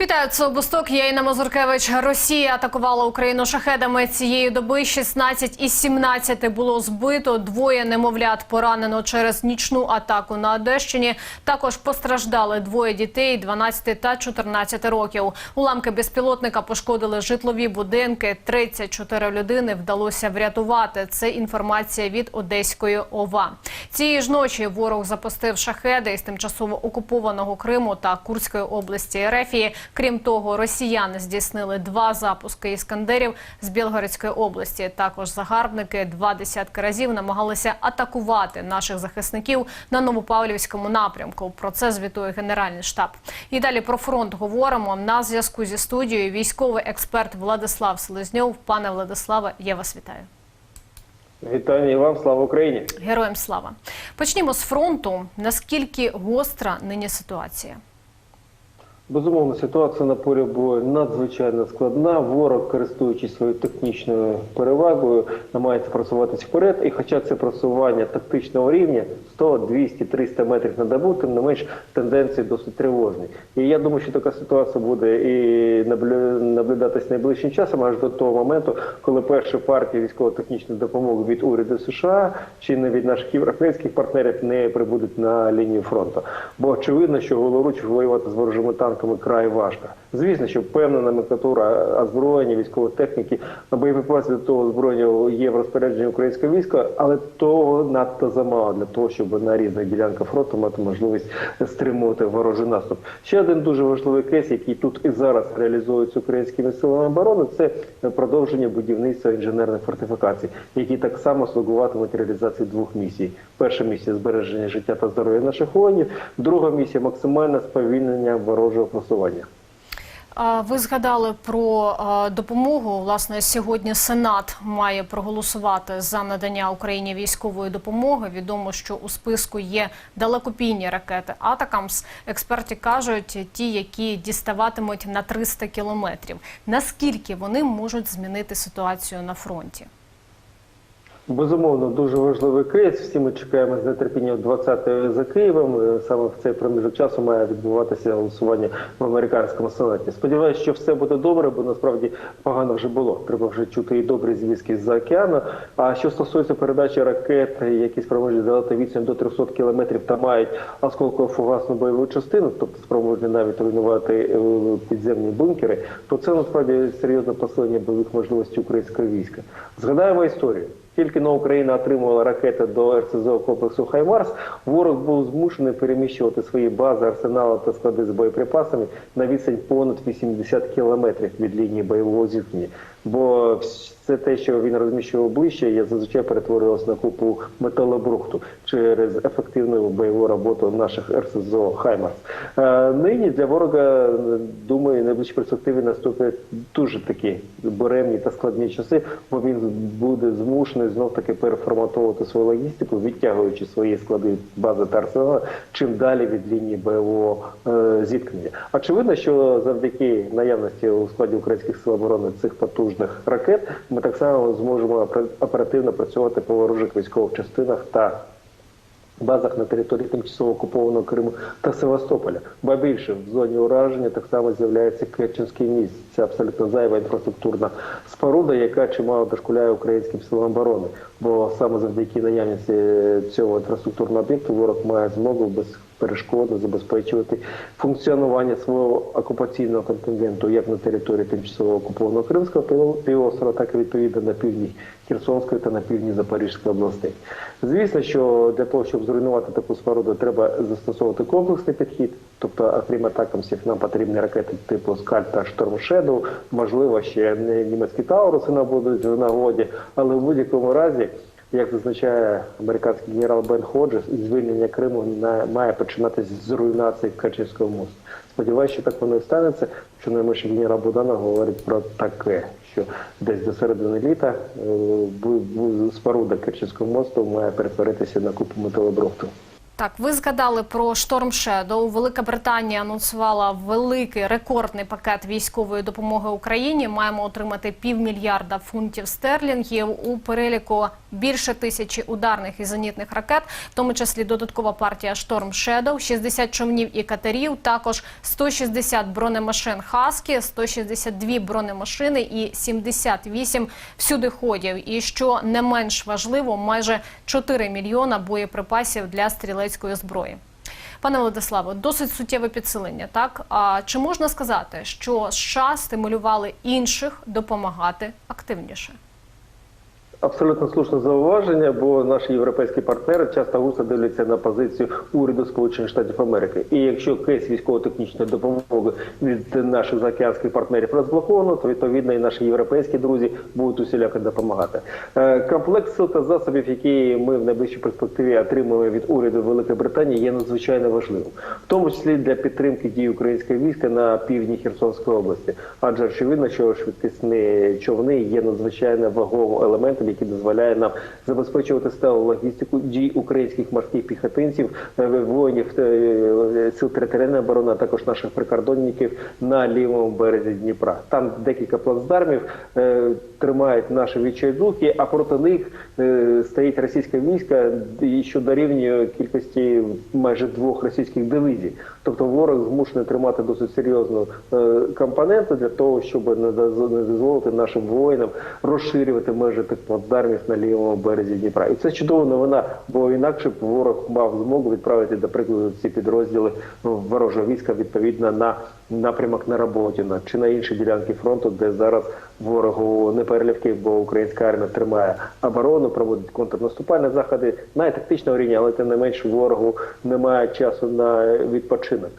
Вітаю, це Обосток. Я Інна Мазуркевич. Росія атакувала Україну шахедами цієї доби. 16 із 17 було збито. Двоє немовлят поранено через нічну атаку на Одещині. Також постраждали двоє дітей 12 та 14 років. Уламки безпілотника пошкодили житлові будинки. 34 людини вдалося врятувати. Це інформація від Одеської ОВА. Цієї ж ночі ворог запустив шахеди із тимчасово окупованого Криму та Курської області Ерефії. Крім того, росіяни здійснили два запуски іскандерів з Білгородської області. Також загарбники два десятки разів намагалися атакувати наших захисників на Новопавлівському напрямку. Про це звітує Генеральний штаб. І далі про фронт говоримо. На зв'язку зі студією військовий експерт Владислав Селезньов. Пане Владиславе, я вас вітаю. Вітання і вам, слава Україні! Героям слава. Почнімо з фронту. Наскільки гостра нині ситуація? Безумовно, ситуація на полі бою надзвичайно складна. Ворог, користуючись своєю технічною перевагою, намагається просуватися вперед. І хоча це просування тактичного рівня 100, 200, 300 метрів на добу, тим не менш тенденції досить тривожні. І я думаю, що така ситуація буде і наблю- наблюдатись найближчим часом, аж до того моменту, коли перша партія військово-технічної допомоги від уряду США чи не від наших європейських партнерів не прибудуть на лінію фронту. Бо очевидно, що голоруч воювати з ворожими танками край важко. Звісно, що певна номенклатура озброєння, військової техніки, боєприпаси до того озброєння є в розпорядженні українського війська, але того надто замало для того, щоб на різних ділянках фронту мати можливість стримувати ворожий наступ. Ще один дуже важливий кейс, який тут і зараз реалізується українськими силами оборони, це продовження будівництва інженерних фортифікацій, які так само слугуватимуть реалізації двох місій. Перша місія збереження життя та здоров'я наших воїнів, друга місія максимальне сповільнення ворожого просування. Ви згадали про допомогу. Власне, сьогодні Сенат має проголосувати за надання Україні військової допомоги. Відомо, що у списку є далекобійні ракети Атакамс. Експерти кажуть, ті, які діставатимуть на 300 кілометрів. Наскільки вони можуть змінити ситуацію на фронті? Безумовно, дуже важливий кейс. Всі ми чекаємо з нетерпінням 20-ї за Києвом. Е, Саме в цей проміжок часу має відбуватися голосування в американському сенаті. Сподіваюся, що все буде добре, бо насправді погано вже було. Треба вже чути і добрі звістки з-за океану. А що стосується передачі ракет, які спроможні здолати відстань до 300 кілометрів та мають осколково фугасну бойову частину, тобто спроможні навіть руйнувати е, підземні бункери, то це насправді серйозне посилення бойових можливостей українського війська. Згадаємо історію. Тільки на Україна отримувала ракети до РСЗО комплексу Хаймарс, ворог був змушений переміщувати свої бази, арсенали та склади з боєприпасами на відстань понад 80 кілометрів від лінії бойового зіткнення. Бо все те, що він розміщував ближче, я зазвичай перетворилось на купу металобрухту через ефективну бойову роботу наших РСЗО Хаймарс. Е, нині для ворога, думаю, найближчі перспективи наступять дуже такі буремні та складні часи, бо він буде змушений знов таки переформатовувати свою логістику, відтягуючи свої склади бази та арсенали чим далі від лінії бойового е, зіткнення. Очевидно, що завдяки наявності у складі українських сил оборони цих потужних ракет ми так само зможемо опер- оперативно працювати по ворожих військових частинах та базах на території тимчасово окупованого Криму та Севастополя. Ба більше в зоні ураження так само з'являється Керченський міст. Це абсолютно зайва інфраструктурна споруда, яка чимало дошкуляє українським силам оборони. Бо саме завдяки наявності цього інфраструктурного об'єкту ворог має змогу без перешкодно забезпечувати функціонування свого окупаційного контингенту як на території тимчасово окупованого Кримського пів- півострова, так і відповідно на півдні Херсонської та на півдні Запорізької областей. Звісно, що для того, щоб зруйнувати таку споруду, треба застосовувати комплексний підхід. Тобто, окрім атакамсів, нам потрібні ракети типу Скальп та Шторм Шедоу, можливо, ще німецькі Тауруси нам будуть в нагоді, але в будь-якому разі. Як зазначає американський генерал Бен Ходжес, звільнення Криму має починатися з руйнації Керченського мосту. Сподіваюся, що так воно і станеться. Що найменше генерал Будана говорить про таке, що десь до середини літа е, споруда Керченського мосту має перетворитися на купу металобрухту. Так, ви згадали про шторм Shadow. Велика Британія анонсувала великий рекордний пакет військової допомоги Україні. Маємо отримати півмільярда фунтів стерлінгів у переліку більше тисячі ударних і зенітних ракет, в тому числі додаткова партія Шторм Shadow, 60 човнів і катерів, також 160 бронемашин Хаскі, 162 бронемашини і 78 всюдиходів. І що не менш важливо, майже 4 мільйона боєприпасів для стрілецької зброї. Пане Владиславе, досить суттєве підсилення. Так а чи можна сказати, що США стимулювали інших допомагати активніше? Абсолютно слушне зауваження, бо наші європейські партнери часто густо дивляться на позицію уряду Сполучених Штатів Америки. І якщо кейс військово-технічної допомоги від наших заокеанських партнерів розблоковано, то відповідно і наші європейські друзі будуть усіляко допомагати. Е, Комплекс та засобів, які ми в найближчій перспективі отримуємо від уряду Великої Британії, є надзвичайно важливим, в тому числі для підтримки дій українського війська на півдні Херсонської області. Адже очевидно, що швидкісні човни є надзвичайно ваговим елементом, який дозволяє нам забезпечувати сталу логістику дій українських морських піхотинців, е, воїнів е, сил територіальної оборони, а також наших прикордонників на лівому березі Дніпра. Там декілька плацдармів е, тримають наші відчайдухи, а проти них стоїть російське військо, що дорівнює кількості майже двох російських дивізій. Тобто ворог змушений тримати досить серйозну компоненту для того, щоб не дозволити нашим воїнам розширювати межі тих на лівому березі Дніпра. І це чудова новина, бо інакше б ворог мав змогу відправити, до прикладу, ці підрозділи ворожого війська відповідно на напрямок на Роботіна чи на інші ділянки фронту, де зараз ворогу не перелівки, бо українська армія тримає оборону, проводить контрнаступальні заходи на тактичному рівні, але тим не менш ворогу немає часу на відпочинок.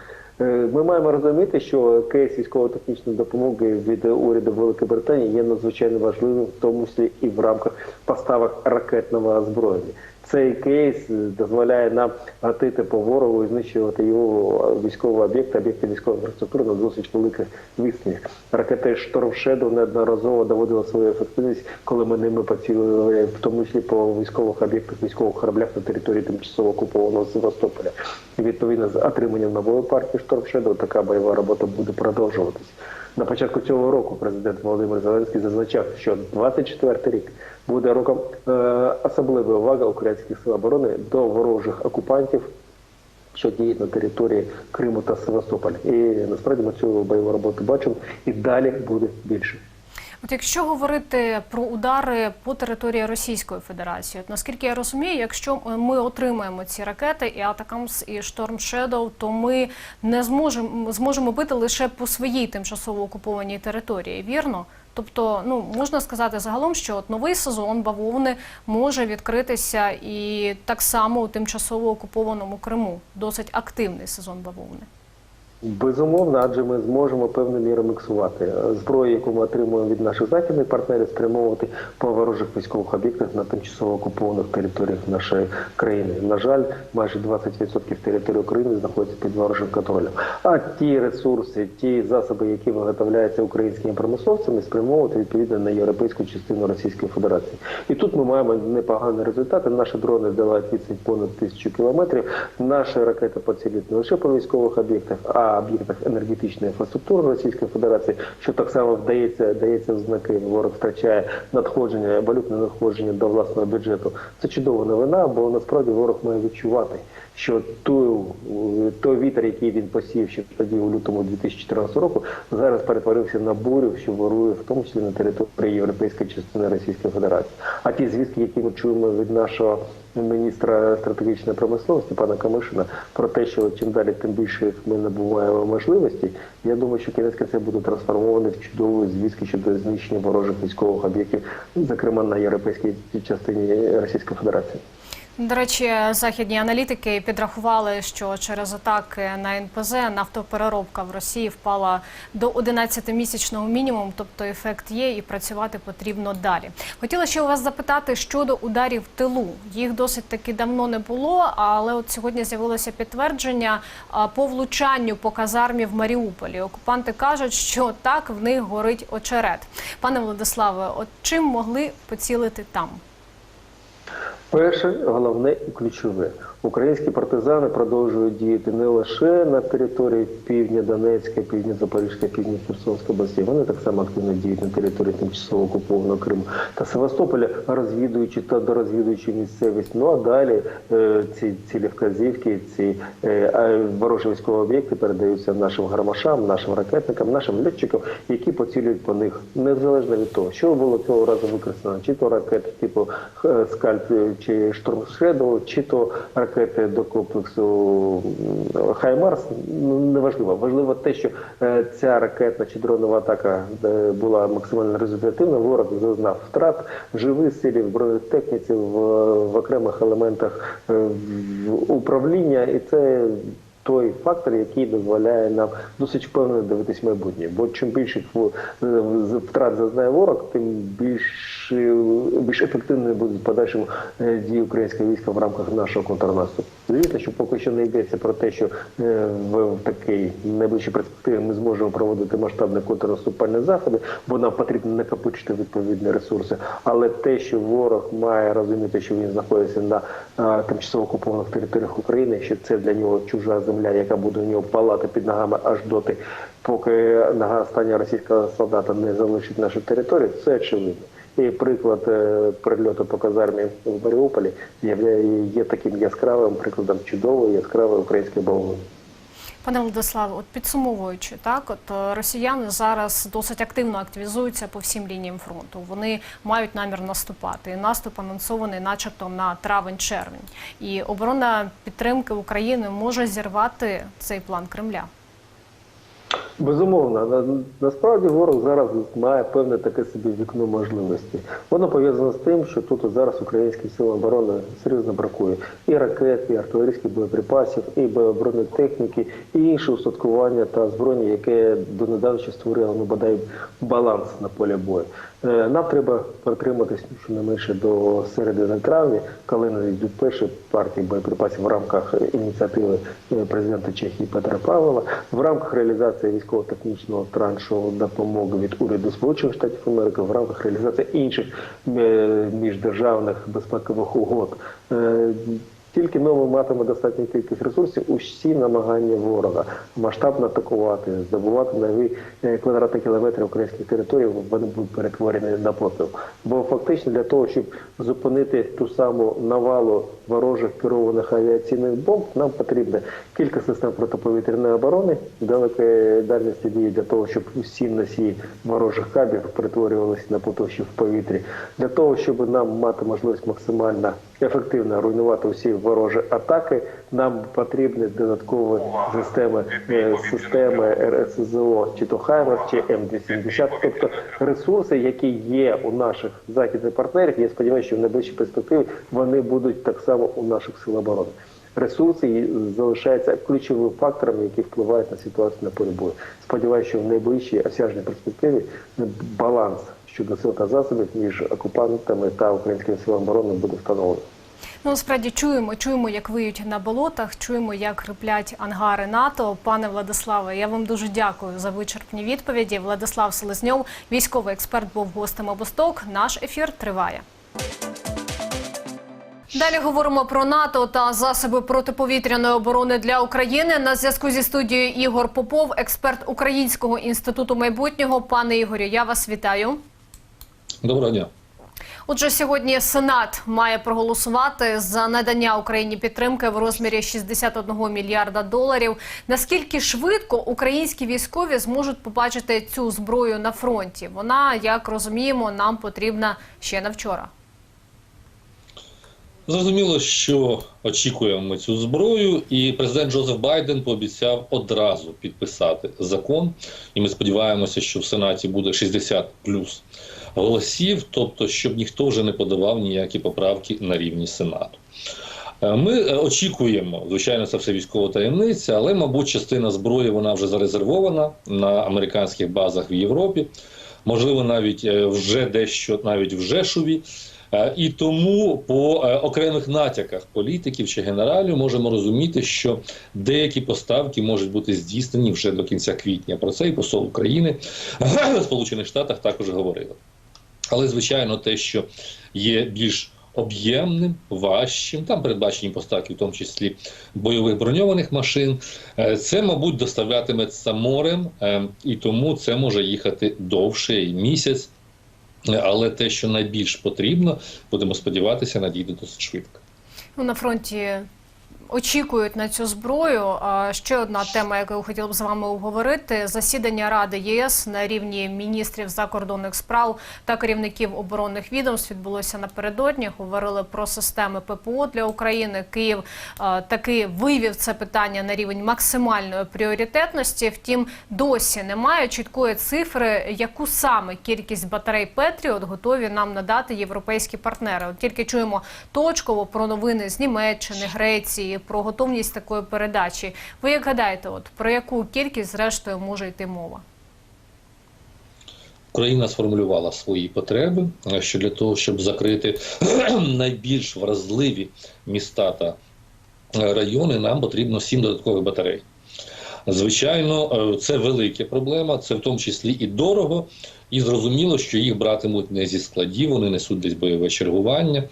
Е, Ми маємо розуміти, що кейс військово-технічної допомоги від уряду Великої Британії є надзвичайно важливим, в тому числі і в рамках поставок ракетного озброєння. Цей кейс дозволяє нам гатити по ворогу і знищувати його військові об'єкти, об'єкти військової інфраструктури на досить великих відстанях. Ракети Шторм Шедоу неодноразово доводили свою ефективність, коли ми ними поцілили, в тому числі по військових об'єктах, військових кораблях на території тимчасово окупованого Севастополя. І відповідно з отриманням нової партії Шторм Шедоу така бойова робота буде продовжуватись. На початку цього року президент Володимир Зеленський зазначав, що 24 рік буде роком е, особливої уваги українських сил оборони до ворожих окупантів, що діють на території Криму та Севастополя. І насправді ми цю бойову роботу бачимо, і далі буде більше. От якщо говорити про удари по території Російської Федерації, от наскільки я розумію, якщо ми отримаємо ці ракети і Атакамс і Шторм Shadow, то ми не зможемо зможемо бити лише по своїй тимчасово окупованій території, вірно? Тобто, ну можна сказати загалом, що от новий сезон бавовни може відкритися і так само у тимчасово окупованому Криму. Досить активний сезон бавовни. Безумовно, адже ми зможемо певною мірою міксувати зброю, яку ми отримуємо від наших західних партнерів, спрямовувати по ворожих військових об'єктах на тимчасово окупованих територіях нашої країни. На жаль, майже 20% території України знаходяться під ворожим контролем. А ті ресурси, ті засоби, які виготовляються українськими промисловцями, спрямовувати відповідно на європейську частину Російської Федерації. І тут ми маємо непогані результати. Наші дрони здолають відстань понад тисячу кілометрів. Наші ракети поцілюють не лише по військових об'єктах, а об'єктах енергетичної інфраструктури Російської Федерації, що так само вдається дається знаки. Ворог втрачає надходження, валютне надходження до власного бюджету. Це чудова новина, бо насправді ворог має відчувати, що той, той вітер, який він посів ще тоді у лютому 2014 року, зараз перетворився на бурю, що ворує в тому числі на території європейської частини Російської Федерації. А ті звістки, які ми чуємо від нашого міністра стратегічної промисловості пана Камишина про те, що чим далі, тим більше ми набуваємо можливості. Я думаю, що кінець кінця буде трансформований в чудові звістки щодо знищення ворожих військових об'єктів, зокрема на європейській частині Російської Федерації. До речі, західні аналітики підрахували, що через атаки на НПЗ нафтопереробка в Росії впала до 11-місячного мінімуму, тобто ефект є і працювати потрібно далі. Хотіла ще у вас запитати щодо ударів тилу. Їх досить таки давно не було, але от сьогодні з'явилося підтвердження по влучанню по казармі в Маріуполі. Окупанти кажуть, що так в них горить очерет. Пане Владиславе, от чим могли поцілити там? Перше, головне і ключове Українські партизани продовжують діяти не лише на території півдня Донецька, півдня Запорізька, півдня Херсонської області. Вони так само активно діють на території тимчасово окупованого Криму та Севастополя, розвідуючи та дорозвідуючи місцевість. Ну а далі е, ці цілі вказівки, ці е, ворожі військові об'єкти передаються нашим гармашам, нашим ракетникам, нашим льотчикам, які поцілюють по них незалежно від того, що було цього разу використано, чи то ракети типу е, скальп чи штурм Шредоу, чи то ракети до комплексу Хаймарс. не важливо. Важливо те, що е, ця ракетна чи дронова атака е, була максимально результативна. Ворог зазнав втрат живих силів, бронетехніці в, в окремих елементах е, в- управління, і це той фактор, який дозволяє нам досить впевнено дивитись майбутнє. Бо чим більше втрат зазнає ворог, тим більш, більш ефективною будуть подальшим е, дії українського війська в рамках нашого контрнаступу. Звісно, що поки що не йдеться про те, що е, в, такій найближчій перспективі ми зможемо проводити масштабні контрнаступальні заходи, бо нам потрібно накопичити відповідні ресурси. Але те, що ворог має розуміти, що він знаходиться на е, тимчасово окупованих територіях України, що це для нього чужа земля, яка буде у нього палати під ногами аж доти, поки нога остання російського солдата не залишить нашу територію, це очевидно. І приклад е, прильоту по казармі в Маріуполі є таким яскравим прикладом чудової яскравої української бавовни. Пане Владиславе, от підсумовуючи, так от е, росіяни зараз досить активно активізуються по всім лініям фронту. Вони мають намір наступати. Наступ анонсований, начебто, на травень-червень. І оборона підтримки України може зірвати цей план Кремля. Безумовно, на, насправді ворог зараз має певне таке собі вікно можливості. Воно пов'язано з тим, що тут зараз українським силам оборони серйозно бракує і ракет, і артилерійських боєприпасів, і бронетехніки, і інше устаткування та зброї, яке донедавна створило ну, бодай баланс на полі бою. Е, Нам треба протриматись ну, щонайменше до середини травня, коли надійдуть перші партії боєприпасів в рамках ініціативи е, президента Чехії Петра Павлова, в рамках реалізації військово-технічного траншу допомоги від уряду Сполучених Штатів Америки, в рамках реалізації інших е, міждержавних безпекових угод. Тільки ми матиме достатню кількість ресурсів, усі намагання ворога масштабно атакувати, здобувати нові е, квадратні кілометри українських територій, вони будуть перетворені на попіл. Бо фактично для того, щоб зупинити ту саму навалу ворожих керованих авіаційних бомб, нам потрібно кілька систем протиповітряної оборони, далекої дальності дії для того, щоб усі носії ворожих кабів перетворювалися на поточі в повітрі, для того, щоб нам мати можливість максимально ефективно руйнувати усі ворожі атаки, нам потрібні додаткові системи е, системи РСЗО, чи то Хаймер, чи М270, тобто ресурси, які є у наших західних партнерів. Я сподіваюся, що в найближчій перспективі вони будуть так само у наших сил оборони. Ресурси залишаються ключовим фактором, які впливають на ситуацію на полі бою. Сподіваюся, що в найближчій осяжній перспективі баланс щодо сил та засобів між окупантами та українськими силами оборони буде встановлено. Ну, справді чуємо, чуємо, як виють на болотах, чуємо, як хриплять ангари НАТО. Пане Владиславе, я вам дуже дякую за вичерпні відповіді. Владислав Селезньов, військовий експерт, був гостем обосток. Наш ефір триває. Далі говоримо про НАТО та засоби протиповітряної оборони для України. На зв'язку зі студією Ігор Попов, експерт Українського інституту майбутнього. Пане Ігорю, я вас вітаю. Доброго дня. Отже, сьогодні Сенат має проголосувати за надання Україні підтримки в розмірі 61 мільярда доларів. Наскільки швидко українські військові зможуть побачити цю зброю на фронті? Вона, як розуміємо, нам потрібна ще на вчора. Зрозуміло, що очікуємо ми цю зброю, і президент Джозеф Байден пообіцяв одразу підписати закон. І ми сподіваємося, що в Сенаті буде 60 плюс голосів, тобто, щоб ніхто вже не подавав ніякі поправки на рівні Сенату. Е, Ми е, очікуємо, звичайно, це все військова таємниця, але, мабуть, частина зброї вона вже зарезервована на американських базах в Європі. Можливо, навіть е, вже дещо навіть в Жешові. Е, І тому по окремих натяках політиків чи генералів можемо розуміти, що деякі поставки можуть бути здійснені вже до кінця квітня. Про це і посол України в Сполучених Штатах також говорили. Але звичайно, те, що є більш об'ємним, важчим. Там передбачені поставки, в тому числі бойових броньованих машин. Е, Це, мабуть, доставлятиметься морем, е, і тому це може їхати довше місяць. Е, Але те, що найбільш потрібно, будемо сподіватися, надійде досить швидко. Ну, на фронті очікують на цю зброю. Ще одна тема, яку я хотіла б з вами обговорити: засідання Ради ЄС на рівні міністрів закордонних справ та керівників оборонних відомств відбулося напередодні. Говорили про системи ППО для України. Київ таки вивів це питання на рівень максимальної пріоритетності. Втім, досі немає чіткої цифри, яку саме кількість батарей Петріот готові нам надати європейські партнери. Тільки чуємо точково про новини з Німеччини, Греції, про готовність такої передачі. Ви як гадаєте, от про яку кількість зрештою може йти мова? Україна сформулювала свої потреби, е, що для того, щоб закрити найбільш вразливі міста та е, райони, нам потрібно сім додаткових батарей. Звичайно, е, це велика проблема, це в тому числі і дорого, і зрозуміло, що їх братимуть не зі складів, вони несуть десь бойове чергування.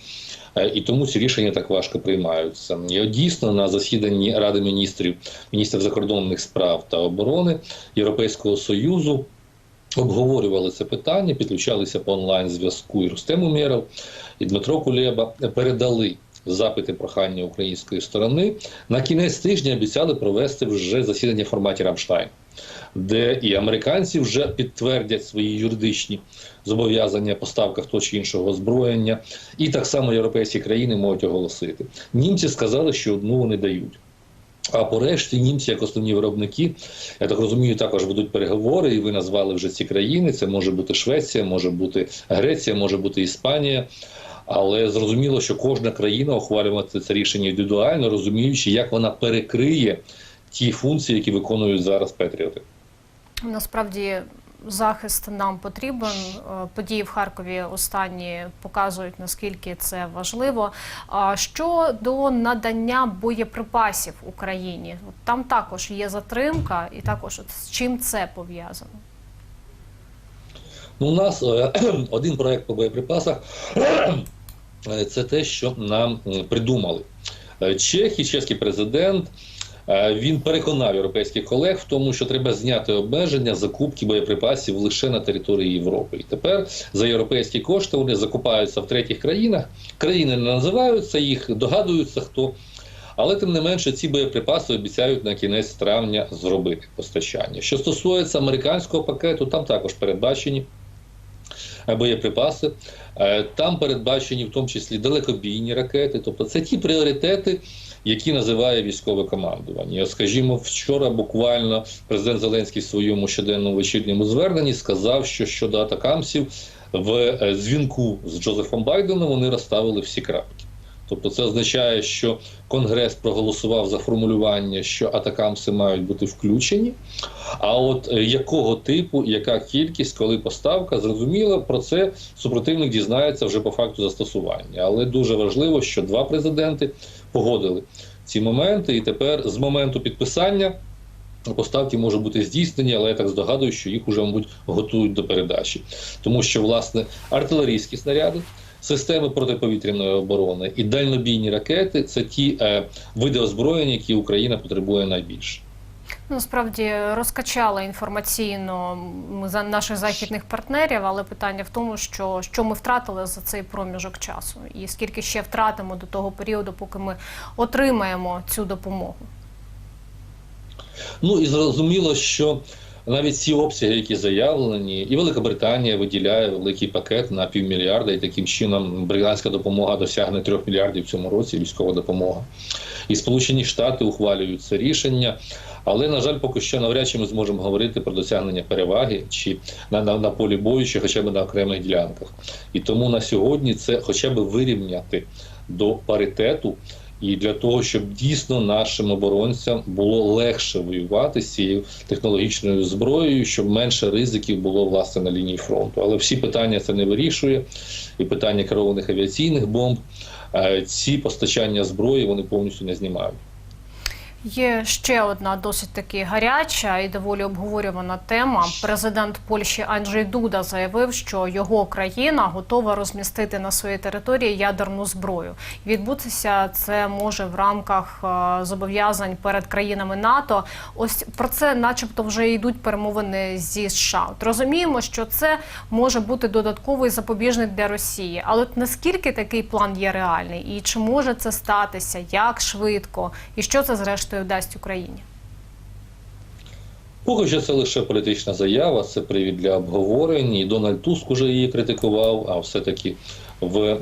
Е, І тому ці рішення так важко приймаються. І от дійсно на засіданні Ради міністрів, міністрів закордонних справ та оборони Європейського союзу обговорювали це питання, підключалися по онлайн зв'язку і Рустем Умєров, і Дмитро Кулеба передали запити прохання української сторони. На кінець тижня обіцяли провести вже засідання в форматі Рамштайн, де і американці вже підтвердять свої юридичні зобов'язання по ставках того чи іншого озброєння, і так само європейські країни можуть оголосити. Німці сказали, що одну вони дають. А порешті німці, як основні виробники, я так розумію, також ведуть переговори, і ви назвали вже ці країни. Це може бути Швеція, може бути Греція, може бути Іспанія. Але зрозуміло, що кожна країна ухвалювати це рішення індивідуально, розуміючи, як вона перекриє ті функції, які виконують зараз Петріоти. Насправді захист нам потрібен. Е, Події в Харкові останні показують наскільки це важливо. А що до надання боєприпасів Україні? Там також є затримка, і також з чим це пов'язано? Ну, у нас е, один проект по боєприпасах це те, що нам придумали. Е, Чех і чеський президент. е, Він переконав європейських колег в тому, що треба зняти обмеження закупки боєприпасів лише на території Європи. І тепер за європейські кошти вони закупаються в третіх країнах. Країни не називаються їх, догадуються хто. Але тим не менше ці боєприпаси обіцяють на кінець травня зробити постачання. Що стосується американського пакету, там також передбачені е, боєприпаси. Е, Там передбачені в тому числі далекобійні ракети. Тобто це ті пріоритети, які називає військове командування. Скажімо, вчора буквально президент Зеленський в своєму щоденному вечірньому зверненні сказав, що щодо атакамсів в е, дзвінку з Джозефом Байденом вони розставили всі крапки. Тобто це означає, що Конгрес проголосував за формулювання, що атакамси мають бути включені. А от е, якого типу, яка кількість, коли поставка, зрозуміло, про це супротивник дізнається вже по факту застосування. Але дуже важливо, що два президенти погодили ці моменти, і тепер з моменту підписання. Поставки можуть бути здійснені, але я так здогадую, що їх уже, мабуть, готують до передачі. Тому що, власне, артилерійські снаряди, системи протиповітряної оборони і дальнобійні ракети це ті е, види озброєння, які Україна потребує найбільше. Насправді розкачали інформаційно за наших західних партнерів, але питання в тому, що, що ми втратили за цей проміжок часу, і скільки ще втратимо до того періоду, поки ми отримаємо цю допомогу. Ну і зрозуміло, що навіть ці обсяги, які заявлені, і Велика Британія виділяє великий пакет на півмільярда, і таким чином британська допомога досягне трьох мільярдів в цьому році. Військова допомога. І Сполучені Штати ухвалюють це рішення. Але на жаль, поки що навряд чи ми зможемо говорити про досягнення переваги чи на, на, на полі бою, чи хоча б на окремих ділянках. І тому на сьогодні це хоча б вирівняти до паритету. І для того, щоб дійсно нашим оборонцям було легше воювати з цією технологічною зброєю, щоб менше ризиків було власне на лінії фронту. Але всі питання це не вирішує. І питання керованих авіаційних бомб, е, ці постачання зброї вони повністю не знімають. Є ще одна досить таки гаряча і доволі обговорювана тема. Президент Польщі Анджей Дуда заявив, що його країна готова розмістити на своїй території ядерну зброю. Відбутися це може в рамках е, зобов'язань перед країнами НАТО. Ось про це, начебто, вже йдуть перемовини зі США. От розуміємо, що це може бути додатковий запобіжник для Росії. Але от наскільки такий план є реальний, і чи може це статися, як швидко, і що це зрештою дасть Україні? Поки що це лише політична заява, це привід для обговорень. І Дональд Туск уже її критикував, а все-таки в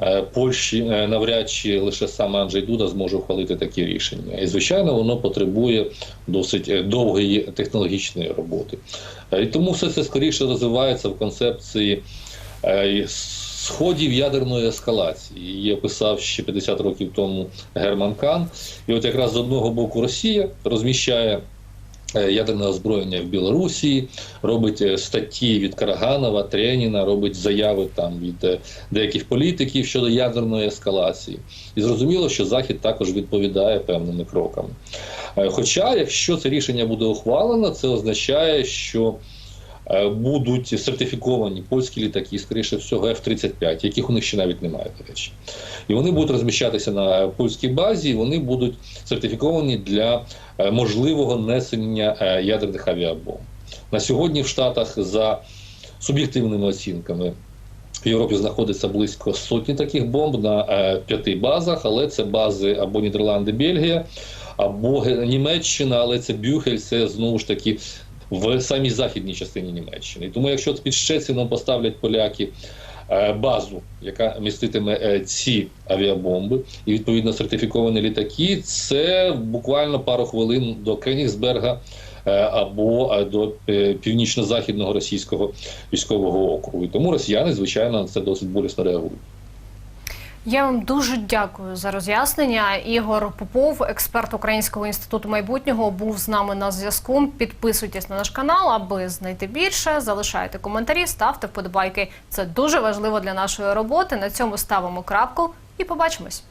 е, Польщі е, навряд чи лише сам Анджей Дуда зможе ухвалити такі рішення. І звичайно, воно потребує досить е, довгої технологічної роботи. І тому все це скоріше розвивається в концепції сходів ядерної ескалації. Її описав ще 50 років тому Герман Кан. І от якраз з одного боку Росія розміщає е, ядерне озброєння в Білорусі, робить е, статті від Караганова, Треніна, робить заяви там від е, деяких політиків щодо ядерної ескалації. І зрозуміло, що Захід також відповідає певними кроками. Хоча, якщо це рішення буде ухвалено, це означає, що будуть сертифіковані польські літаки, скоріше всього, F-35, яких у них ще навіть немає, до речі. І вони будуть розміщатися на польській базі, і вони будуть сертифіковані для е, можливого несення е, ядерних авіабомб. На сьогодні в Штатах за суб'єктивними оцінками. В Європі знаходиться близько сотні таких бомб на е, п'яти базах, але це бази або Нідерланди, Бельгія, або Німеччина, але це Бюхель, це знову ж таки в самій західній частині Німеччини. Тому, якщо під Щецином поставлять поляки е, базу, яка міститиме е, ці авіабомби, і відповідно сертифіковані літаки, це буквально пару хвилин до Кенігсберга е, або до північно-західного російського військового округу. І тому росіяни, звичайно, на це досить болісно реагують. Я вам дуже дякую за роз'яснення. Ігор Попов, експерт Українського інституту майбутнього, був з нами на зв'язку. Підписуйтесь на наш канал, аби знайти більше. Залишайте коментарі, ставте вподобайки. Це дуже важливо для нашої роботи. На цьому ставимо крапку і побачимось.